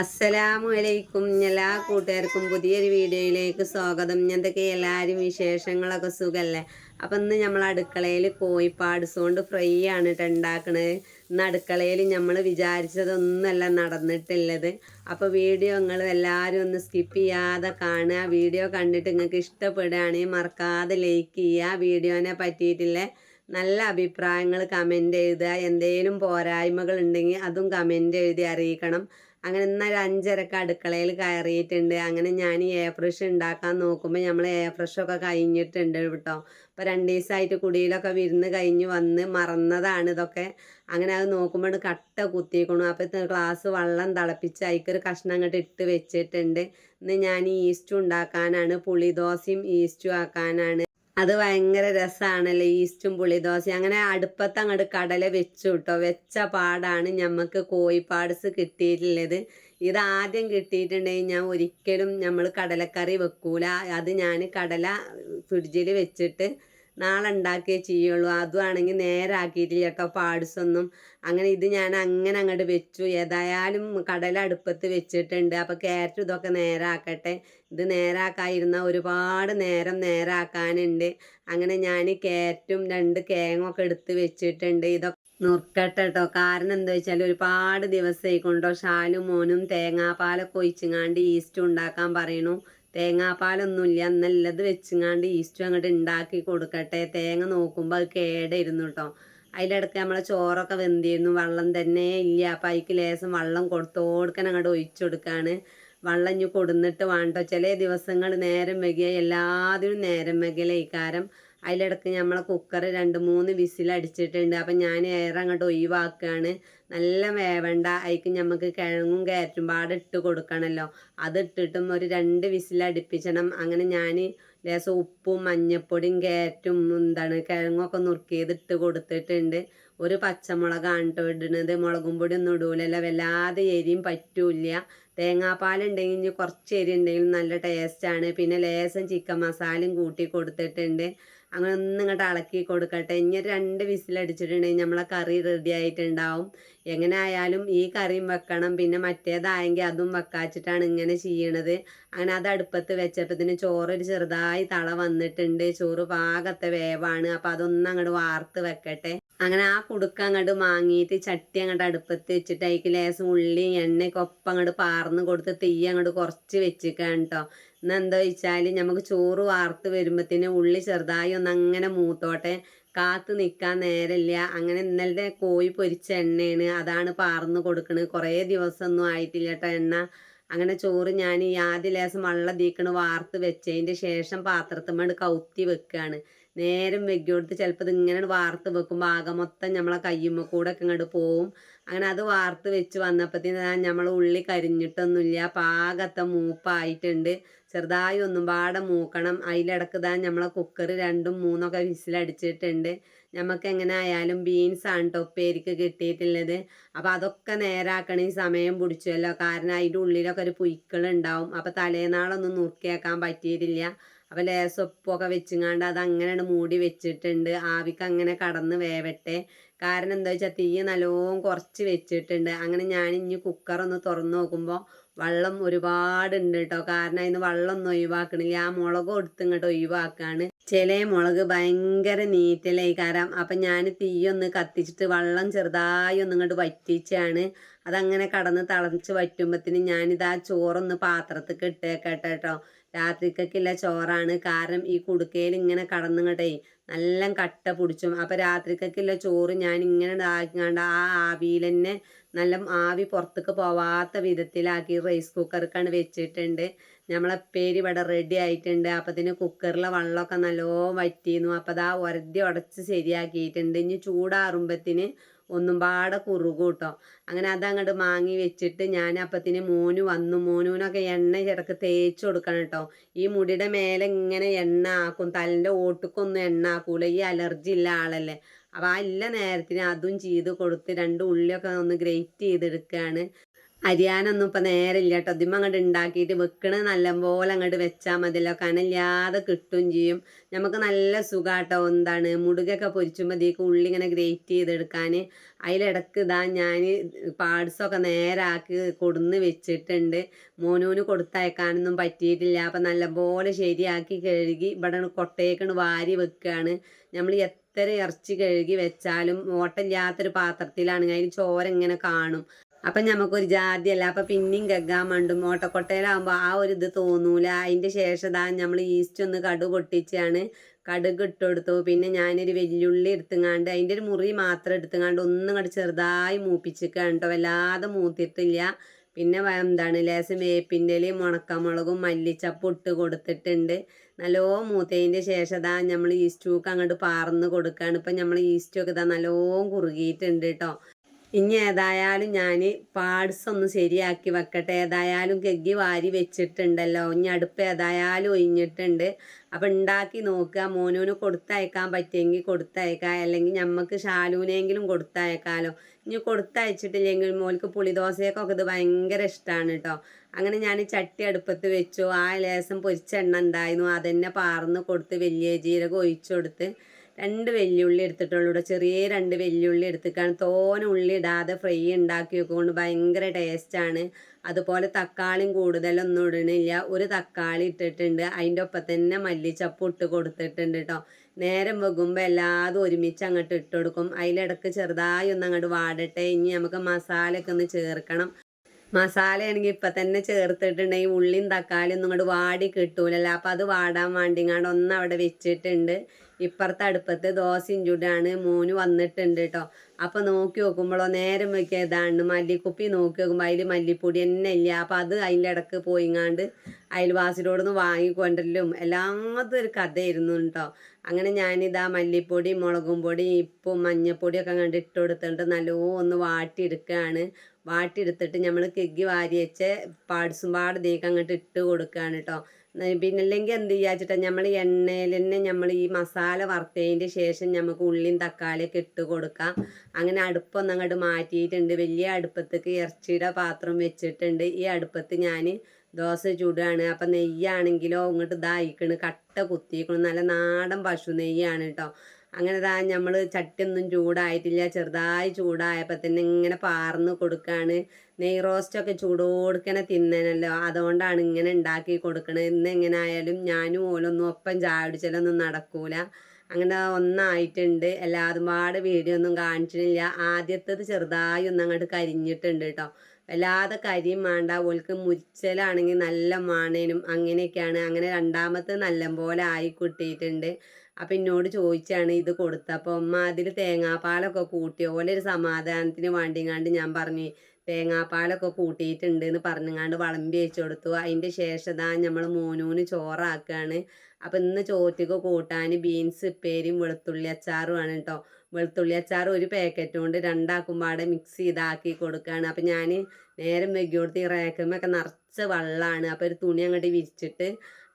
അസ്സലാമു അലൈക്കും എല്ലാ കൂട്ടുകാർക്കും പുതിയൊരു വീഡിയോയിലേക്ക് സ്വാഗതം. എന്തൊക്കെ എല്ലാവരും വിശേഷങ്ങളൊക്കെ സുഖമല്ലേ അപ്പം ഇന്ന് നമ്മൾ അടുക്കളയിൽ കോഴിപ്പാട്സ് കൊണ്ട് ഫ്രൈ ആണ് കേട്ടോ ഉണ്ടാക്കണത് ഇന്ന് അടുക്കളയിൽ നമ്മൾ വിചാരിച്ചതൊന്നുമല്ല നടന്നിട്ടുള്ളത്. അപ്പോൾ വീഡിയോ നിങ്ങൾ എല്ലാവരും ഒന്ന് സ്കിപ്പ് ചെയ്യാതെ കാണുക. വീഡിയോ കണ്ടിട്ട് നിങ്ങൾക്ക് ഇഷ്ടപ്പെടുകയാണെങ്കിൽ മറക്കാതെ ലൈക്ക് ചെയ്യുക. വീഡിയോനെ പറ്റിയിട്ടില്ല നല്ല അഭിപ്രായങ്ങൾ കമന്റ് എഴുതുക. എന്തെങ്കിലും പോരായ്മകൾ ഉണ്ടെങ്കിൽ അതും കമന്റ് എഴുതി അറിയിക്കണം. അങ്ങനെ ഇന്നൊരു അഞ്ചരക്ക് അടുക്കളയിൽ കയറിയിട്ടുണ്ട്. അങ്ങനെ ഞാൻ ഈ എയർ ഫ്രഷ് ഉണ്ടാക്കാൻ നോക്കുമ്പോൾ നമ്മൾ എയർ ഫ്രഷൊക്കെ കഴിഞ്ഞിട്ടുണ്ട് കേട്ടോ. അപ്പോൾ രണ്ട് ദിവസമായിട്ട് കുടിയിലൊക്കെ വിരുന്ന് കഴിഞ്ഞ് വന്ന് മറന്നതാണ് ഇതൊക്കെ. അങ്ങനെ അത് നോക്കുമ്പോൾ കട്ട കുത്തിക്കണു അപ്പോൾ ഗ്ലാസ് വെള്ളം തിളപ്പിച്ച് അതിക്കൊരു കഷ്ണം അങ്ങോട്ട് ഇട്ട് വെച്ചിട്ടുണ്ട്. ഇന്ന് ഞാൻ ഈസ്റ്റും ഉണ്ടാക്കാനാണ് പുളിദോശയും ഈസ്റ്റും ആക്കാനാണ്. അത് ഭയങ്കര രസമാണല്ലോ ഈസ്റ്റും പുളിദോശ അങ്ങനെ അടുപ്പത്ത് അങ്ങോട്ട് കടല വെച്ചു കേട്ടോ വെച്ച പാടാണ് ഞമ്മക്ക് കോഴിപ്പാട്സ് കിട്ടിയിട്ടുള്ളത്. ഇത് ആദ്യം കിട്ടിയിട്ടുണ്ടെങ്കിൽ ഞാൻ ഒരിക്കലും നമ്മൾ കടലക്കറി വെക്കൂല. അത് ഞാൻ കടല ഫ്രിഡ്ജിൽ വെച്ചിട്ട് നാളെ ഉണ്ടാക്കിയേ ചെയ്യുള്ളൂ. നേരെ നേരാക്കിയിട്ടില്ല കേട്ടോ പാഡ്സ് ഒന്നും അങ്ങനെ ഇത് ഞാൻ അങ്ങനെ അങ്ങോട്ട് വെച്ചു. ഏതായാലും കടല അടുപ്പത്ത് വെച്ചിട്ടുണ്ട്. അപ്പോൾ ക്യാരറ്റ് ഇതൊക്കെ നേരാക്കട്ടെ ഇത് നേരാക്കാതിരുന്ന ഒരുപാട് നേരം നേരാക്കാനുണ്ട്. അങ്ങനെ ഞാൻ കാരറ്റും രണ്ട് കേങ്ങൊക്കെ എടുത്ത് വെച്ചിട്ടുണ്ട്. ഇതൊക്കെ നുറുക്കട്ടെ കേട്ടോ കാരണം എന്താ വെച്ചാൽ ഒരുപാട് ദിവസമായി കൊണ്ടോ ഷാലും മോനും തേങ്ങാപ്പാലൊക്കെ ഒഴിച്ചുങ്ങാണ്ട് ഈസ്റ്റ് ഉണ്ടാക്കാൻ പറയണു. തേങ്ങാപ്പാലൊന്നുമില്ല. നല്ലത് വെച്ചുങ്ങാണ്ട് ഈസ്റ്റും അങ്ങോട്ട് ഉണ്ടാക്കി കൊടുക്കട്ടെ. തേങ്ങ നോക്കുമ്പോൾ അത് കേടായിരുന്നു കേട്ടോ അതിലിടയ്ക്ക് നമ്മളെ ചോറൊക്കെ വെന്തിരുന്നു. വെള്ളം തന്നെ ഇല്ല. അപ്പം അതിക്ക് ലേശം വെള്ളം കൊടുത്തോടുക്കാൻ അങ്ങോട്ട് ഒഴിച്ചു കൊടുക്കുകയാണ് വെള്ളം ഇനി കൊടുന്നിട്ട് വേണ്ടോ? ചില ദിവസങ്ങൾ നേരം വൈകിയ എല്ലാത്തിനും നേരം വെകില്ല ഈ കാരം അതിലിടക്ക് നമ്മളെ കുക്കർ രണ്ട് മൂന്ന് വിസിൽ അടിച്ചിട്ടുണ്ട്. അപ്പം ഞാൻ എയർ അങ്ങോട്ട് ഒഴിവാക്കുകയാണ് നല്ല വേവണ്ട. അതിക്ക് നമുക്ക് കിഴങ്ങും കയറ്റും പാടെ ഇട്ട് കൊടുക്കണമല്ലോ അത് ഇട്ടിട്ടും ഒരു രണ്ട് വിസിൽ അടുപ്പിച്ചണം. അങ്ങനെ ഞാൻ ലേശം ഉപ്പും മഞ്ഞപ്പൊടിയും കയറ്റും എന്താണ് കിഴങ്ങൊക്കെ നുറുക്കിയത് ഇട്ട് കൊടുത്തിട്ടുണ്ട്. ഒരു പച്ചമുളകാണ് ഇടുന്നത്. മുളകും പൊടി ഒന്നും ഇടൂലല്ലോ. വല്ലാതെ എരിയും പറ്റൂല തേങ്ങാപ്പാലുണ്ടെങ്കിൽ ഇനി കുറച്ച് എരി ഉണ്ടെങ്കിൽ നല്ല ടേസ്റ്റാണ് പിന്നെ ലേശം ചിക്കൻ മസാലയും കൂട്ടി കൊടുത്തിട്ടുണ്ട്. അങ്ങനെ ഒന്ന് ഇങ്ങോട്ട് ഇളക്കി കൊടുക്കട്ടെ. ഇനി രണ്ട് വിസിൽ വിസിലടിച്ചിട്ടുണ്ടെങ്കിൽ നമ്മളെ കറി റെഡി ആയിട്ടുണ്ടാവും. എങ്ങനെ ആയാലും ഈ കറിയും വെക്കണം. പിന്നെ മറ്റേതായെങ്കിൽ അതും വെക്കാച്ചിട്ടാണ് ഇങ്ങനെ ചെയ്യണത്. അങ്ങനെ അത് അടുപ്പത്ത് വെച്ചപ്പത്തിന് ചോറൊരു ചെറുതായി തള വന്നിട്ടുണ്ട്. ചോറ് പാകത്തെ വേവാണ്. അപ്പം അതൊന്നും അങ്ങോട്ട് വാർത്ത് വെക്കട്ടെ. അങ്ങനെ ആ കുടുക്ക അങ്ങോട്ട് വാങ്ങിയിട്ട് ചട്ടി അങ്ങോട്ട് അടുപ്പത്ത് വെച്ചിട്ട് അതിക്ക് ലേശം ഉള്ളി എണ്ണയൊക്കെ ഒപ്പം അങ്ങോട്ട് പാർന്ന് കൊടുത്ത് തീ അങ്ങോട്ട് കുറച്ച് വെച്ചിക്കാൻ കേട്ടോ എന്താ വെച്ചാൽ നമുക്ക് ചോറ് വാർത്ത് വരുമ്പോഴത്തേന് ഉള്ളി ചെറുതായി ഒന്ന് അങ്ങനെ മൂത്തോട്ടെ. കാത്തു നിൽക്കാൻ നേരമില്ല അങ്ങനെ ഇന്നലത്തെ കോഴി പൊരിച്ച എണ്ണയാണ്. അതാണ് പാർന്ന് കൊടുക്കണത് കുറേ ദിവസമൊന്നും ആയിട്ടില്ല കേട്ടോ എണ്ണ. അങ്ങനെ ചോറ് ഞാൻ ഈ ആദ്യ ലേശം വെള്ളം തീക്കണ് വാർത്ത് വെച്ചതിന്റെ ശേഷം പാത്രത്തുമ്മ കൗത്തി വെക്കുകയാണ് നേരം വെക്കി കൊടുത്ത് ചിലപ്പോൾ ഇതിങ്ങനെ വാർത്ത് വെക്കുമ്പോൾ ആകെ മൊത്തം നമ്മളെ കയ്യുമ്മ കൂടെ ഒക്കെ ഇങ്ങോട്ട് പോവും. അങ്ങനെ അത് വാർത്ത് വെച്ച് വന്നപ്പോഴത്തേന് നമ്മൾ ഉള്ളി കരിഞ്ഞിട്ടൊന്നുമില്ല പാകത്തെ മൂപ്പായിട്ടുണ്ട്. ചെറുതായി ഒന്നും പാടെ മൂക്കണം. അതിലിടക്ക് താൻ നമ്മളെ കുക്കർ രണ്ടും മൂന്നൊക്കെ വിസിലടിച്ചിട്ടുണ്ട്. നമുക്ക് എങ്ങനെ ആയാലും ബീൻസ് ആണ് ടൊപ്പേരിക്ക് കിട്ടിയിട്ടുള്ളത്. അപ്പോൾ അതൊക്കെ നേരാക്കണ സമയം പിടിച്ചുവല്ലോ. കാരണം അതിന്റെ ഉള്ളിലൊക്കെ ഒരു പുയ്ക്കളുണ്ടാവും. അപ്പോൾ തലേനാളൊന്നും നുറുക്കിയേക്കാൻ പറ്റിയിട്ടില്ല. അപ്പോൾ ലേസൊപ്പൊക്കെ വെച്ചുങ്ങാണ്ട് അത് അങ്ങനെ മൂടി വെച്ചിട്ടുണ്ട്. ആവിക്ക് അങ്ങനെ കടന്ന് വേവട്ടെ. കാരണം എന്താ വെച്ചാൽ തീ നല്ലോണം കുറച്ച് വെച്ചിട്ടുണ്ട്. അങ്ങനെ ഞാൻ ഇനി കുക്കറൊന്ന് തുറന്ന് നോക്കുമ്പോൾ വെള്ളം ഒരുപാടുണ്ട് കേട്ടോ കാരണം അതിന് വെള്ളം ഒന്നും ഒഴിവാക്കണില്ല. ആ മുളകും എടുത്ത് ഇങ്ങോട്ട് ഒഴിവാക്കാണ്. ചില മുളക് ഭയങ്കര നീറ്റലായി. കാരം അപ്പം ഞാൻ തീയൊന്ന് കത്തിച്ചിട്ട് വെള്ളം ചെറുതായി ഒന്ന് ഇങ്ങോട്ട് വറ്റിച്ചാണ് അതങ്ങനെ കടന്ന് തളച്ച് വറ്റുമ്പത്തിന് ഞാനിത് ചോറൊന്ന് പാത്രത്തിൽ ഇട്ടേക്കട്ടെ കേട്ടോ രാത്രിക്കൊക്കെയുള്ള ചോറാണ്. കാരണം ഈ കുടുക്കയിൽ ഇങ്ങനെ കടന്നിങ്ങട്ടെ നല്ല കട്ട പിടിച്ചും. അപ്പോൾ രാത്രിക്കൊക്കെയുള്ള ചോറ് ഞാൻ ഇങ്ങനെ ഇതാക്കിക്കാണ്ട് ആ ആവിയിൽ തന്നെ നല്ല ആവി പുറത്തേക്ക് പോവാത്ത വിധത്തിലാക്കി റൈസ് കുക്കർക്കാണ് വെച്ചിട്ടുണ്ട്. നമ്മളെ പേര് ഇവിടെ റെഡി ആയിട്ടുണ്ട്. അപ്പത്തിന് കുക്കറിലെ വെള്ളമൊക്കെ നല്ലോ വറ്റിയിരുന്നു അപ്പം അതാ ഉരതി ഉടച്ച് ശരിയാക്കിയിട്ടുണ്ട്. ഇനി ചൂടാറുമ്പത്തിന് ഒന്നും പാടെ കുറുകും കേട്ടോ അങ്ങനെ അതങ്ങോട്ട് മാങ്ങി വെച്ചിട്ട് ഞാൻ അപ്പത്തിന് മോനു വന്നു. മോനുവിനൊക്കെ എണ്ണ ചിടക്ക് തേച്ച് കൊടുക്കണം കേട്ടോ ഈ മുടിയുടെ മേലെ ഇങ്ങനെ എണ്ണ ആക്കും. തലിന്റെ ഓട്ടുക്കൊന്നും എണ്ണ ആക്കൂല. ഈ അലർജി ഉള്ള ആളല്ലേ. അപ്പോൾ ആ എല്ലാ നേരത്തിന് അതും ചെയ്ത് കൊടുത്ത് രണ്ട് ഉള്ളിയൊക്കെ ഒന്ന് ഗ്രേറ്റ് ചെയ്തെടുക്കുകയാണ് അരിയാനൊന്നും ഇപ്പം നേരമില്ല കേട്ടോ അതിമ്മ അങ്ങോട്ട് ഉണ്ടാക്കിയിട്ട് വെക്കണത് നല്ലപോലെ അങ്ങോട്ട് വെച്ചാൽ മതിയല്ലോ. കനല്ലാതെ കിട്ടും ചെയ്യും. നമുക്ക് നല്ല സുഖാട്ടോ എന്താണ്. മുടുകൊക്കെ പൊരിച്ചുമ്പോഴത്തേക്ക് ഉള്ളി ഇങ്ങനെ ഗ്രേറ്റ് ചെയ്തെടുക്കാൻ അതിലിടക്ക് ഇതാ ഞാൻ പാർട്സൊക്കെ നേരാക്കി കൊടുന്ന് വെച്ചിട്ടുണ്ട്. മോനൂന് കൊടുത്തയക്കാനൊന്നും പറ്റിയിട്ടില്ല. അപ്പം നല്ലപോലെ ശരിയാക്കി കഴുകി ഇവിടെ കൊട്ടയേക്കണ് വാരി വെക്കുകയാണ് നമ്മൾ എത്ര ഇറച്ചി കഴുകി വെച്ചാലും ഓട്ടമില്ലാത്തൊരു പാത്രത്തിലാണെങ്കിൽ അതിന് ചോര ഇങ്ങനെ കാണും. അപ്പം നമുക്കൊരു ജാതിയല്ല. അപ്പം പിന്നെയും ഗഗ്ഗാൻ മണ്ടും ഓട്ടക്കൊട്ടയിലാകുമ്പോൾ ആ ഒരു ഇത് തോന്നൂല. അതിന്റെ ശേഷം ദാ നമ്മൾ ഈസ്റ്റ് ഒന്ന് കടു പൊട്ടിച്ചാണ്. കടുക് ഇട്ടെടുത്തു. പിന്നെ ഞാനൊരു വെല്ലുള്ളി എടുത്തുങ്ങാണ്ട് അതിന്റെ ഒരു മുറി മാത്രം എടുത്തുങ്ങാണ്ട് ഒന്നും കണ്ട് ചെറുതായി മൂപ്പിച്ചിക്കാണ് കേട്ടോ വല്ലാതെ മൂത്തിട്ടില്ല. പിന്നെ എന്താണ് ലേശം വേപ്പിന്റെ ഇലയും ഉണക്കമുളകും മല്ലിച്ചപ്പ് ഇട്ട് കൊടുത്തിട്ടുണ്ട്. നല്ലോ മൂത്തതിന്റെ ശേഷം ഇതാ നമ്മൾ ഈസ്റ്റൂക്ക് അങ്ങോട്ട് പാർന്ന് കൊടുക്കുകയാണ് ഇപ്പം നമ്മൾ ഈസ്റ്റൊക്കെ ഇതാ നല്ലോം കുറുകിയിട്ടുണ്ട് കേട്ടോ ഇനി ഏതായാലും ഞാൻ പാഡ്സ് ഒന്ന് ശരിയാക്കി വെക്കട്ടെ. ഏതായാലും ഗഗ്ഗി വാരി വെച്ചിട്ടുണ്ടല്ലോ. ഇനി അടുപ്പ് ഏതായാലും ഒഴിഞ്ഞിട്ടുണ്ട്. അപ്പം ഉണ്ടാക്കി നോക്കുക. മോനൂന് കൊടുത്തയക്കാൻ പറ്റിയെങ്കിൽ കൊടുത്തയക്കാം. അല്ലെങ്കിൽ നമുക്ക് ഷാലൂനെങ്കിലും കൊടുത്തയക്കാലോ. ഇനി കൊടുത്തയച്ചിട്ടില്ലെങ്കിൽ മോൾക്ക് പുളിദോശയൊക്കെ ഇത് ഭയങ്കര ഇഷ്ടമാണ് കേട്ടോ അങ്ങനെ ഞാൻ ചട്ടി അടുപ്പത്ത് വെച്ചു. ആ ലേശം പൊരിച്ച എണ്ണ ഉണ്ടായിരുന്നു. അതെന്നെ പാർന്ന് കൊടുത്ത് വലിയ ജീരകം ഒഴിച്ചു കൊടുത്ത് രണ്ട് വെല്ലുള്ളി എടുത്തിട്ടുള്ളൂ ചെറിയ രണ്ട് വെല്ലുള്ളി എടുത്തിക്കാണ്. തോന ഉള്ളി ഇടാതെ ഫ്രൈ ഉണ്ടാക്കി വെക്കൊണ്ട് ഭയങ്കര ടേസ്റ്റാണ് അതുപോലെ തക്കാളിയും കൂടുതലൊന്നും ഇടണില്ല ഒരു തക്കാളി ഇട്ടിട്ടുണ്ട്. അതിന്റെ ഒപ്പം തന്നെ മല്ലിച്ചപ്പ് ഇട്ട് കൊടുത്തിട്ടുണ്ട് കേട്ടോ നേരം വെക്കുമ്പോൾ എല്ലാതും ഒരുമിച്ച് അങ്ങോട്ട് ഇട്ട് കൊടുക്കും. അതിലിടക്ക് ചെറുതായി ഒന്ന് അങ്ങോട്ട് വാടട്ടെ. ഇനി നമുക്ക് മസാലയൊക്കെ ഒന്ന് ചേർക്കണം. മസാല ആണെങ്കിൽ ഇപ്പം തന്നെ ചേർത്തിട്ടുണ്ടെങ്കിൽ ഉള്ളിയും തക്കാളിയും ഒന്നും ഇങ്ങോട്ട് വാടി കിട്ടൂലല്ലോ. അപ്പം അത് വാടാൻ വേണ്ടിങ്ങാണ്ട് ഒന്ന് അവിടെ വെച്ചിട്ടുണ്ട്. ഇപ്പുറത്തെ അടുപ്പത്ത് ദോശയും ചൂടാണ്. മോന് വന്നിട്ടുണ്ട് കേട്ടോ അപ്പം നോക്കി നോക്കുമ്പോഴോ നേരം വയ്ക്കുക ഇതാണ്. മല്ലിക്കുപ്പി നോക്കി നോക്കുമ്പോൾ അതിൽ മല്ലിപ്പൊടി തന്നെ ഇല്ല. അപ്പം അത് അതിന്റെ ഇടയ്ക്ക് പോയിങ്ങാണ്ട് അയൽവാസിയോടൊന്ന് വാങ്ങിക്കൊണ്ടല്ലും എല്ലാത്തും ഒരു കഥയായിരുന്നു കേട്ടോ അങ്ങനെ ഞാനിതാ മല്ലിപ്പൊടി മുളകും പൊടി ഇപ്പം മഞ്ഞപ്പൊടിയൊക്കെ കണ്ട് ഇട്ട് കൊടുത്തിട്ട് നല്ലോ ഒന്ന് വാട്ടിയെടുക്കുകയാണ് വാട്ടിയെടുത്തിട്ട് നമ്മൾ കിഗ്ഗി വാരി വെച്ച് പാട്സും പാട് അങ്ങോട്ട് ഇട്ട് കൊടുക്കുകയാണ് കേട്ടോ പിന്നെ അല്ലെങ്കിൽ എന്ത് ചെയ്യാച്ചിട്ടാ നമ്മൾ എണ്ണയിൽ തന്നെ നമ്മൾ ഈ മസാല വറുത്തതിന്റെ ശേഷം നമുക്ക് ഉള്ളിയും തക്കാളിയൊക്കെ ഇട്ട് കൊടുക്കാം. അങ്ങനെ അടുപ്പൊന്നും അങ്ങോട്ട് മാറ്റിയിട്ടുണ്ട്. വലിയ അടുപ്പത്തേക്ക് ഇറച്ചിയുടെ പാത്രം വെച്ചിട്ടുണ്ട്. ഈ അടുപ്പത്ത് ഞാൻ ദോശ ചൂടാണ്. അപ്പം നെയ്യാണെങ്കിലോ ഇങ്ങോട്ട് ഇതായിക്കണ്. കട്ട കുത്തിയിക്കണം. നല്ല നാടൻ പശു നെയ്യാണ് കേട്ടോ അങ്ങനെ താ നമ്മൾ ചട്ടിയൊന്നും ചൂടായിട്ടില്ല. ചെറുതായി ചൂടായപ്പോൾ തന്നെ ഇങ്ങനെ പാർന്ന് കൊടുക്കുകയാണ് നെയ് റോസ്റ്റൊക്കെ ചൂടോടുക്കനെ തിന്നനല്ലോ അതുകൊണ്ടാണ് ഇങ്ങനെ ഉണ്ടാക്കി കൊടുക്കണത് ഇന്ന് എങ്ങനെ ആയാലും ഞാനും ഓലൊന്നും ഒപ്പം ചാടിച്ചാലൊന്നും നടക്കൂല. അങ്ങനെ ഒന്നായിട്ടുണ്ട്. എല്ലാതും പാട് വീഡിയോ ഒന്നും കാണിച്ചിട്ടില്ല. ആദ്യത്തേത് ചെറുതായി ഒന്ന് അങ്ങോട്ട് കരിഞ്ഞിട്ടുണ്ട് കേട്ടോ വല്ലാതെ കരിയും വേണ്ട ഓൾക്ക് മുരിച്ചലാണെങ്കിൽ നല്ല മാണേനും അങ്ങനെയൊക്കെയാണ്. അങ്ങനെ രണ്ടാമത്തെ നല്ലപോലെ ആയി കിട്ടിയിട്ടുണ്ട്. അപ്പം എന്നോട് ചോദിച്ചാണ് ഇത് കൊടുത്തപ്പോൾ ഉമ്മ അതിൽ തേങ്ങാപ്പാലൊക്കെ കൂട്ടി ഓലെ ഒരു സമാധാനത്തിന് വേണ്ടിങ്ങാണ്ട് ഞാൻ പറഞ്ഞു തേങ്ങാപ്പാലൊക്കെ കൂട്ടിയിട്ടുണ്ട് എന്ന് പറഞ്ഞങ്ങാണ്ട് വിളമ്പി വെച്ച് കൊടുത്തു. അതിന്റെ ശേഷം നമ്മൾ മോനൂന് ചോറാക്കുകയാണ് അപ്പം ഇന്ന് ചോറ്റക്ക് കൂട്ടാൻ ബീൻസ് ഉപ്പേരിയും വെളുത്തുള്ളി അച്ചാറുമാണ് കേട്ടോ വെളുത്തുള്ളി അച്ചാർ ഒരു പാക്കറ്റ് കൊണ്ട് രണ്ടാക്കും പാടെ മിക്സ് ചെയ്താക്കി കൊടുക്കുകയാണ് അപ്പം ഞാൻ നേരം വെക്കി കൊടുത്ത് ഈ റേക്കമ്മൊക്കെ നിറച്ച വെള്ളമാണ് അപ്പോൾ ഒരു തുണി അങ്ങോട്ട് വിരിച്ചിട്ട്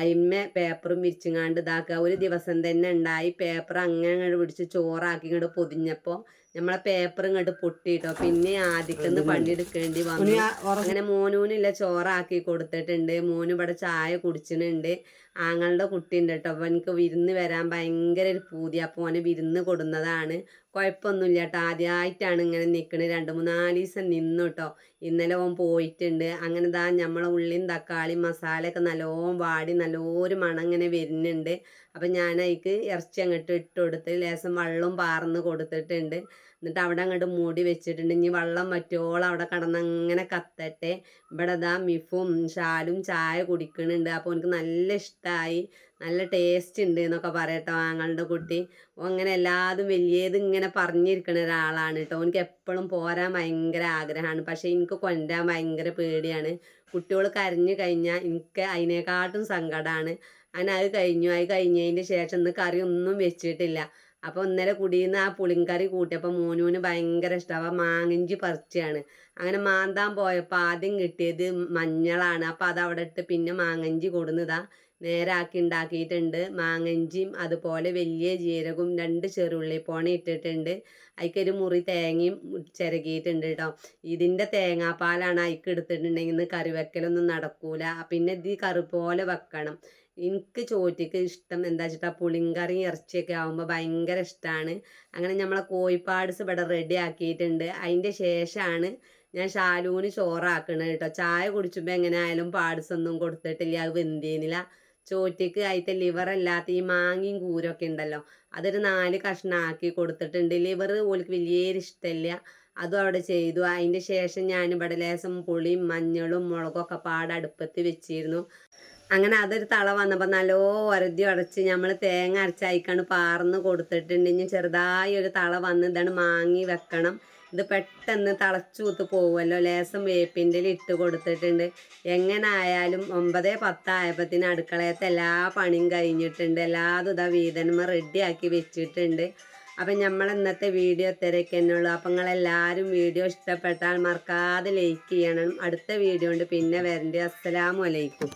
അയിമ്മ പേപ്പറും വിരിച്ചുങ്ങാണ്ട് ഇതാക്കുക ഒരു ദിവസം തന്നെ ഉണ്ടായി പേപ്പർ അങ്ങനെ അങ്ങോട്ട് പിടിച്ച് ചോറാക്കി ഇങ്ങോട്ട് പൊതിഞ്ഞപ്പോൾ നമ്മളെ പേപ്പർ ഇങ്ങോട്ട് പൊട്ടിയിട്ടോ പിന്നെ ആദ്യക്കുന്ന് പണിയെടുക്കേണ്ടി വന്നു. അങ്ങനെ മോനൂനില്ല ചോറാക്കി കൊടുത്തിട്ടുണ്ട്. മോന് ഇവിടെ ചായ കുടിച്ചിട്ടുണ്ട് ആങ്ങളുടെ കുട്ടി ഉണ്ട് കേട്ടോ. അപ്പോൾ എനിക്ക് വിരുന്ന് വരാൻ ഭയങ്കര ഒരു പൂതി. അപ്പോൾ ഓന് വിരുന്ന് കൊടുന്നതാണ്. കുഴപ്പമൊന്നുമില്ല കേട്ടോ. ആദ്യമായിട്ടാണ് ഇങ്ങനെ നിൽക്കുന്നത് രണ്ട് മൂന്നാൽ ദിവസം നിന്നു കേട്ടോ. ഇന്നലെ ഓൻ പോയിട്ടുണ്ട്. അങ്ങനെ ഇതാ നമ്മളെ ഉള്ളിയും തക്കാളിയും മസാലയൊക്കെ നല്ലോണം വാടി നല്ലൊരു മണം ഇങ്ങനെ വരുന്നുണ്ട്. അപ്പം ഞാൻ അതിക്ക് ഇറച്ചി അങ്ങോട്ട് ഇട്ട് കൊടുത്ത് ലേശം വെള്ളവും പാർന്ന് കൊടുത്തിട്ടുണ്ട്. എന്നിട്ട് അവിടെ അങ്ങോട്ട് മൂടി വെച്ചിട്ടുണ്ട്. ഇനി വെള്ളം പറ്റുമോളം അവിടെ കിടന്ന് അങ്ങനെ കത്തട്ടെ. ഇവിടെ ദാ മിഫും ഷാലും ചായ കുടിക്കുന്നുണ്ട് അപ്പോൾ എനിക്ക് നല്ല ഇഷ്ടമായി നല്ല ടേസ്റ്റ് ഉണ്ട് എന്നൊക്കെ പറയട്ടോ ആങ്ങളുടെ കുട്ടി. അങ്ങനെ എല്ലാതും വലിയത് ഇങ്ങനെ പറഞ്ഞിരിക്കണ ഒരാളാണ് കേട്ടോ. എനിക്ക് എപ്പോഴും പോരാൻ ഭയങ്കര ആഗ്രഹമാണ്. പക്ഷേ എനിക്ക് കൊണ്ടുവരാൻ ഭയങ്കര പേടിയാണ്. കുട്ടികൾ കരഞ്ഞു കഴിഞ്ഞാൽ എനിക്ക് അതിനേക്കാട്ടും സങ്കടമാണ് അങ്ങനെ അത് കഴിഞ്ഞു. അത് കഴിഞ്ഞതിന്റെ ശേഷം ഇന്ന് കറി ഒന്നും വെച്ചിട്ടില്ല. അപ്പോൾ ഇന്നലെ കുടിയിൽ ആ പുളിങ്കറി കൂട്ടിയപ്പോൾ മോനൂന് ഭയങ്കര ഇഷ്ടമാണ് അപ്പോൾ മാങ്ങിഞ്ചി പറിച്ചാണ്. അങ്ങനെ മാന്താൻ പോയപ്പോൾ ആദ്യം കിട്ടിയത് മഞ്ഞളാണ്. അപ്പോൾ അത് അവിടെ ഇട്ട് പിന്നെ മാങ്ങഞ്ചി കൊടുന്നതാ നേരാക്കി ഉണ്ടാക്കിയിട്ടുണ്ട് മാങ്ങഞ്ചിയും അതുപോലെ വലിയ ജീരകവും രണ്ട് ചെറുള്ളി പോണ ഇട്ടിട്ടുണ്ട്. അതിക്കൊരു മുറി തേങ്ങയും ചിരകിയിട്ടുണ്ട് കേട്ടോ ഇതിന്റെ തേങ്ങാപ്പാലാണ് അതിക്ക് എടുത്തിട്ടുണ്ടെങ്കിൽ കറി വെക്കലൊന്നും നടക്കൂല. പിന്നെ ഇത് കറി പോലെ വെക്കണം. എനിക്ക് ചോറ്റയ്ക്ക് ഇഷ്ടം എന്താ വെച്ചിട്ടാ പുളിങ്കറി ഇറച്ചിയൊക്കെ ആകുമ്പോൾ ഭയങ്കര ഇഷ്ടമാണ് അങ്ങനെ നമ്മളെ കോഴിപ്പാട്സ് ഇവിടെ റെഡി ആക്കിയിട്ടുണ്ട്. അതിന്റെ ശേഷമാണ് ഞാൻ ഷാലൂന് ചോറാക്കണത് കേട്ടോ. ചായ കുടിച്ചുമ്പോൾ എങ്ങനെ ആയാലും പാട്സ് ഒന്നും കൊടുത്തിട്ടില്ല. അത് വെന്തീനില്ല ചോറ്റിക്ക് അതിന്റെ ലിവർ അല്ലാത്ത ഈ മാങ്ങയും കൂരൊക്കെ ഉണ്ടല്ലോ അതൊരു നാല് കഷ്ണമാക്കി കൊടുത്തിട്ടുണ്ട്. ലിവർ ഓൾക്ക് വലിയൊരു ഇഷ്ടമില്ല അതും അവിടെ ചെയ്തു. അതിന്റെ ശേഷം ഞാൻ ഇവിടെ ലേശം പുളിയും മഞ്ഞളും മുളകൊക്കെ പാടെ അടുപ്പത്ത് വെച്ചിരുന്നു. അങ്ങനെ അതൊരു തള വന്നപ്പോൾ നല്ലോ ഒരതി ഉടച്ച് നമ്മൾ തേങ്ങ അരച്ചയക്കാണ് പാർന്ന് കൊടുത്തിട്ടുണ്ട്. ഇനി ചെറുതായി ഒരു തള വന്ന് ഇതാണ് മാങ്ങി വെക്കണം. ഇത് പെട്ടെന്ന് തളച്ചൂത്ത് പോവുമല്ലോ. ലേസം വേപ്പിന്റെ ഇട്ട് കൊടുത്തിട്ടുണ്ട്. എങ്ങനെ ആയാലും ഒമ്പത് പത്തായപ്പത്തിന് അടുക്കളയത്തെ എല്ലാ പണിയും കഴിഞ്ഞിട്ടുണ്ട്. എല്ലാതും ഇതാ വീതന്മ റെഡിയാക്കി വെച്ചിട്ടുണ്ട്. അപ്പം നമ്മൾ ഇന്നത്തെ വീഡിയോ ഇത്രയൊക്കെ ഉള്ളൂ. അപ്പം നിങ്ങളെല്ലാവരും വീഡിയോ ഇഷ്ടപ്പെട്ടാൽ മറക്കാതെ ലൈക്ക് ചെയ്യണം. അടുത്ത വീഡിയോ ഉണ്ട്. പിന്നെ വരണ്ടേ. അസ്സലാമു അലൈക്കും.